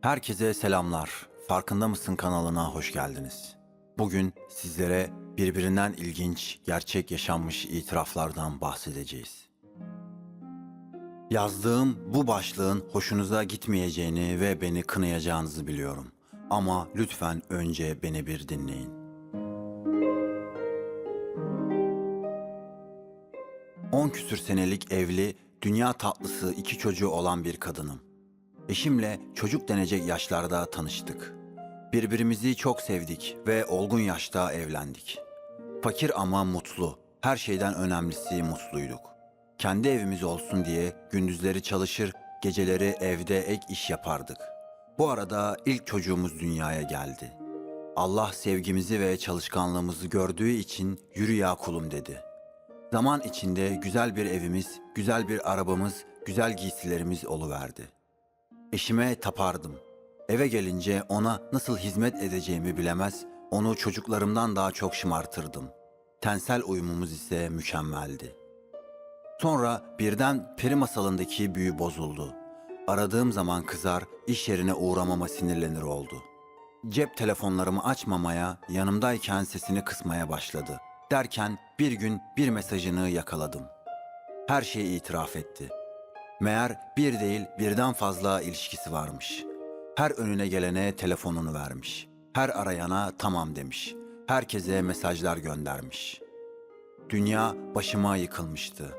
Herkese selamlar. Farkında mısın kanalına hoş geldiniz. Bugün sizlere birbirinden ilginç, gerçek yaşanmış itiraflardan bahsedeceğiz. Yazdığım bu başlığın hoşunuza gitmeyeceğini ve beni kınayacağınızı biliyorum. Ama lütfen önce beni bir dinleyin. 10 küsür senelik evli, dünya tatlısı iki çocuğu olan bir kadınım. Eşimle çocuk denecek yaşlarda tanıştık. Birbirimizi çok sevdik ve olgun yaşta evlendik. Fakir ama mutlu. Her şeyden önemlisi mutluyduk. Kendi evimiz olsun diye gündüzleri çalışır, geceleri evde ek iş yapardık. Bu arada ilk çocuğumuz dünyaya geldi. Allah sevgimizi ve çalışkanlığımızı gördüğü için yürü ya kulum dedi. Zaman içinde güzel bir evimiz, güzel bir arabamız, güzel giysilerimiz oluverdi. Eşime tapardım. Eve gelince ona nasıl hizmet edeceğimi bilemez, onu çocuklarımdan daha çok şımartırdım. Tensel uyumumuz ise mükemmeldi. Sonra birden peri masalındaki büyü bozuldu. Aradığım zaman kızar, iş yerine uğramama sinirlenir oldu. Cep telefonlarımı açmamaya, yanımdayken sesini kısmaya başladı. Derken bir gün bir mesajını yakaladım. Her şeyi itiraf etti. Meğer bir değil birden fazla ilişkisi varmış. Her önüne gelene telefonunu vermiş. Her arayana tamam demiş. Herkese mesajlar göndermiş. Dünya başıma yıkılmıştı.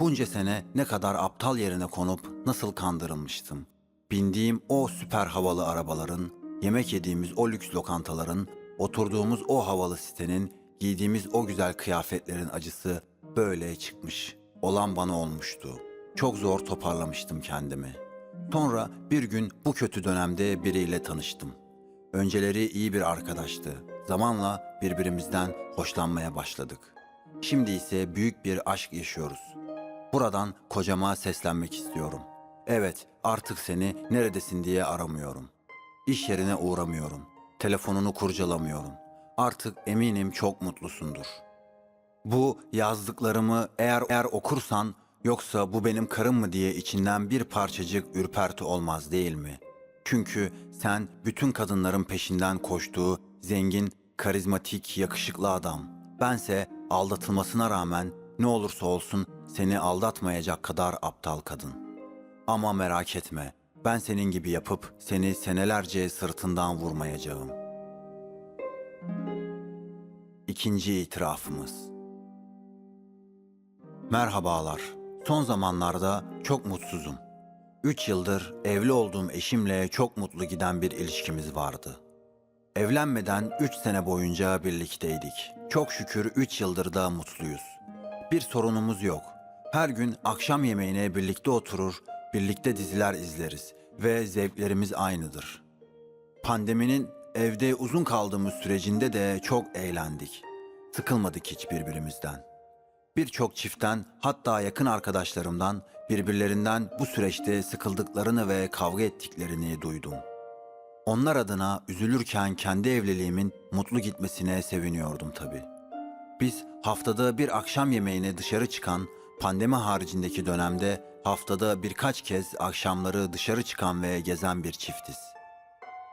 Bunca sene ne kadar aptal yerine konup nasıl kandırılmıştım. Bindiğim o süper havalı arabaların, yemek yediğimiz o lüks lokantaların, oturduğumuz o havalı sitenin, giydiğimiz o güzel kıyafetlerin acısı böyle çıkmış. Olan bana olmuştu. Çok zor toparlamıştım kendimi. Sonra bir gün bu kötü dönemde biriyle tanıştım. Önceleri iyi bir arkadaştı. Zamanla birbirimizden hoşlanmaya başladık. Şimdi ise büyük bir aşk yaşıyoruz. Buradan kocama seslenmek istiyorum. Evet, artık seni neredesin diye aramıyorum. İş yerine uğramıyorum. Telefonunu kurcalamıyorum. Artık eminim çok mutlusundur. Bu yazdıklarımı eğer eğer okursan yoksa bu benim karım mı diye içinden bir parçacık ürperti olmaz değil mi? Çünkü sen bütün kadınların peşinden koştuğu zengin, karizmatik, yakışıklı adam. Bense aldatılmasına rağmen ne olursa olsun seni aldatmayacak kadar aptal kadın. Ama merak etme, ben senin gibi yapıp seni senelerce sırtından vurmayacağım. İkinci itirafımız. Merhabalar. Son zamanlarda çok mutsuzum. Üç yıldır evli olduğum eşimle çok mutlu giden bir ilişkimiz vardı. Evlenmeden üç sene boyunca birlikteydik. Çok şükür üç yıldır da mutluyuz. Bir sorunumuz yok. Her gün akşam yemeğine birlikte oturur, birlikte diziler izleriz ve zevklerimiz aynıdır. Pandeminin evde uzun kaldığımız sürecinde de çok eğlendik. Sıkılmadık hiç birbirimizden. Birçok çiftten hatta yakın arkadaşlarımdan birbirlerinden bu süreçte sıkıldıklarını ve kavga ettiklerini duydum. Onlar adına üzülürken kendi evliliğimin mutlu gitmesine seviniyordum tabii. Biz haftada bir akşam yemeğine dışarı çıkan, pandemi haricindeki dönemde haftada birkaç kez akşamları dışarı çıkan ve gezen bir çiftiz.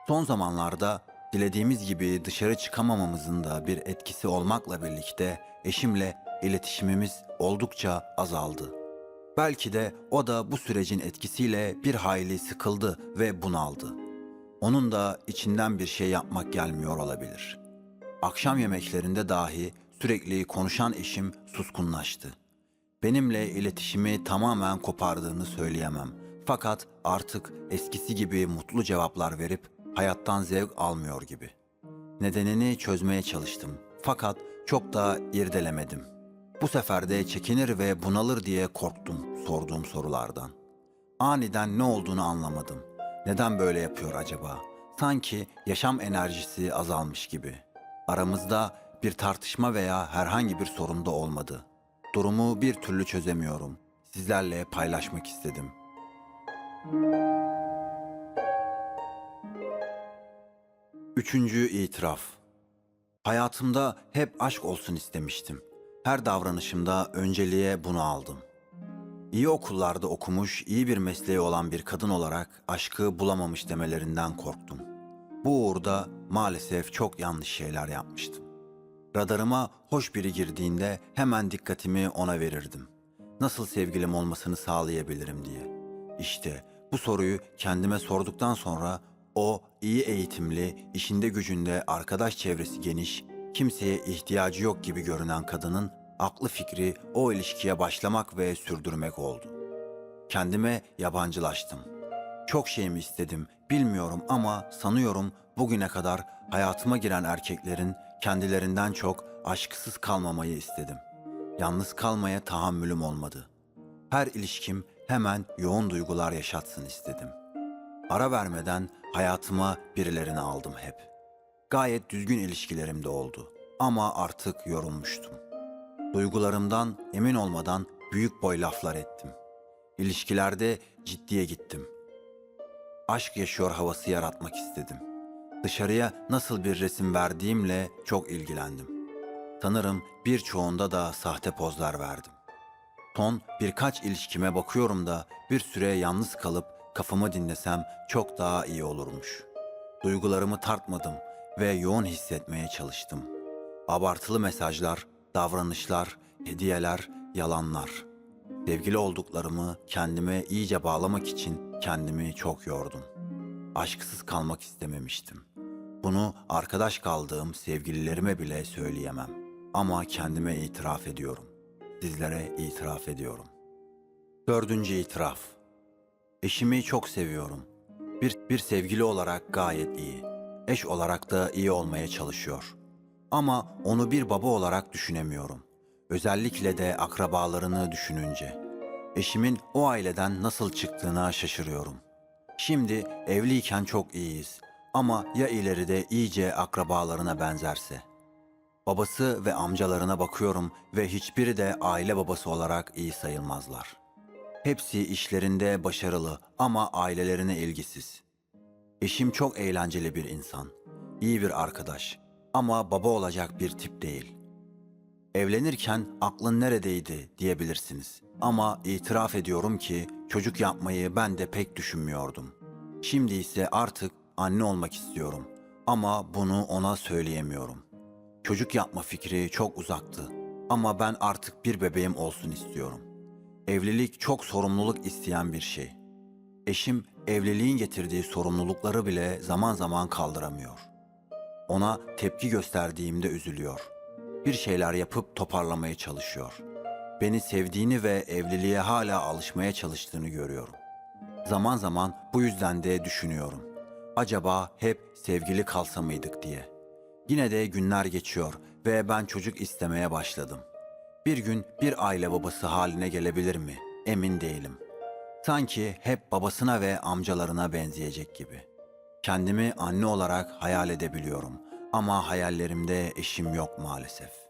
Son zamanlarda dilediğimiz gibi dışarı çıkamamamızın da bir etkisi olmakla birlikte eşimle iletişimimiz oldukça azaldı. Belki de o da bu sürecin etkisiyle bir hayli sıkıldı ve bunaldı. Onun da içinden bir şey yapmak gelmiyor olabilir. Akşam yemeklerinde dahi sürekli konuşan eşim suskunlaştı. Benimle iletişimi tamamen kopardığını söyleyemem. Fakat artık eskisi gibi mutlu cevaplar verip hayattan zevk almıyor gibi. Nedenini çözmeye çalıştım. Fakat çok da irdelemedim. Bu sefer de çekinir ve bunalır diye korktum sorduğum sorulardan. Aniden ne olduğunu anlamadım. Neden böyle yapıyor acaba? Sanki yaşam enerjisi azalmış gibi. Aramızda bir tartışma veya herhangi bir sorun da olmadı. Durumu bir türlü çözemiyorum. Sizlerle paylaşmak istedim. Üçüncü itiraf. Hayatımda hep aşk olsun istemiştim. Her davranışımda önceliğe bunu aldım. İyi okullarda okumuş, iyi bir mesleği olan bir kadın olarak aşkı bulamamış demelerinden korktum. Bu uğurda maalesef çok yanlış şeyler yapmıştım. Radarıma hoş biri girdiğinde hemen dikkatimi ona verirdim. Nasıl sevgilim olmasını sağlayabilirim diye. İşte bu soruyu kendime sorduktan sonra o iyi eğitimli, işinde gücünde arkadaş çevresi geniş, kimseye ihtiyacı yok gibi görünen kadının aklı fikri o ilişkiye başlamak ve sürdürmek oldu. Kendime yabancılaştım. Çok şey mi istedim bilmiyorum ama sanıyorum bugüne kadar hayatıma giren erkeklerin kendilerinden çok aşksız kalmamayı istedim. Yalnız kalmaya tahammülüm olmadı. Her ilişkim hemen yoğun duygular yaşatsın istedim. Ara vermeden hayatıma birilerini aldım hep. Gayet düzgün ilişkilerim de oldu ama artık yorulmuştum. Duygularımdan emin olmadan büyük boy laflar ettim. İlişkilerde ciddiye gittim. Aşk yaşıyor havası yaratmak istedim. Dışarıya nasıl bir resim verdiğimle çok ilgilendim. Sanırım birçoğunda da sahte pozlar verdim. Son birkaç ilişkime bakıyorum da bir süre yalnız kalıp kafamı dinlesem çok daha iyi olurmuş. Duygularımı tartmadım ve yoğun hissetmeye çalıştım. Abartılı mesajlar, davranışlar, hediyeler, yalanlar. Sevgili olduklarımı kendime iyice bağlamak için kendimi çok yordum. Aşksız kalmak istememiştim. Bunu arkadaş kaldığım sevgililerime bile söyleyemem. Ama kendime itiraf ediyorum. Sizlere itiraf ediyorum. Dördüncü itiraf. Eşimi çok seviyorum. Bir, bir sevgili olarak gayet iyi. Eş olarak da iyi olmaya çalışıyor. Ama onu bir baba olarak düşünemiyorum. Özellikle de akrabalarını düşününce. Eşimin o aileden nasıl çıktığına şaşırıyorum. Şimdi evliyken çok iyiyiz. Ama ya ileride iyice akrabalarına benzerse? Babası ve amcalarına bakıyorum ve hiçbiri de aile babası olarak iyi sayılmazlar. Hepsi işlerinde başarılı ama ailelerine ilgisiz. Eşim çok eğlenceli bir insan, iyi bir arkadaş ama baba olacak bir tip değil. Evlenirken aklın neredeydi diyebilirsiniz. Ama itiraf ediyorum ki çocuk yapmayı ben de pek düşünmüyordum. Şimdi ise artık anne olmak istiyorum ama bunu ona söyleyemiyorum. Çocuk yapma fikri çok uzaktı ama ben artık bir bebeğim olsun istiyorum. Evlilik çok sorumluluk isteyen bir şey. Eşim evliliğin getirdiği sorumlulukları bile zaman zaman kaldıramıyor. Ona tepki gösterdiğimde üzülüyor. Bir şeyler yapıp toparlamaya çalışıyor. Beni sevdiğini ve evliliğe hala alışmaya çalıştığını görüyorum. Zaman zaman bu yüzden de düşünüyorum. Acaba hep sevgili kalsa mıydık diye. Yine de günler geçiyor ve ben çocuk istemeye başladım. Bir gün bir aile babası haline gelebilir mi? Emin değilim. Sanki hep babasına ve amcalarına benzeyecek gibi. Kendimi anne olarak hayal edebiliyorum ama hayallerimde eşim yok maalesef.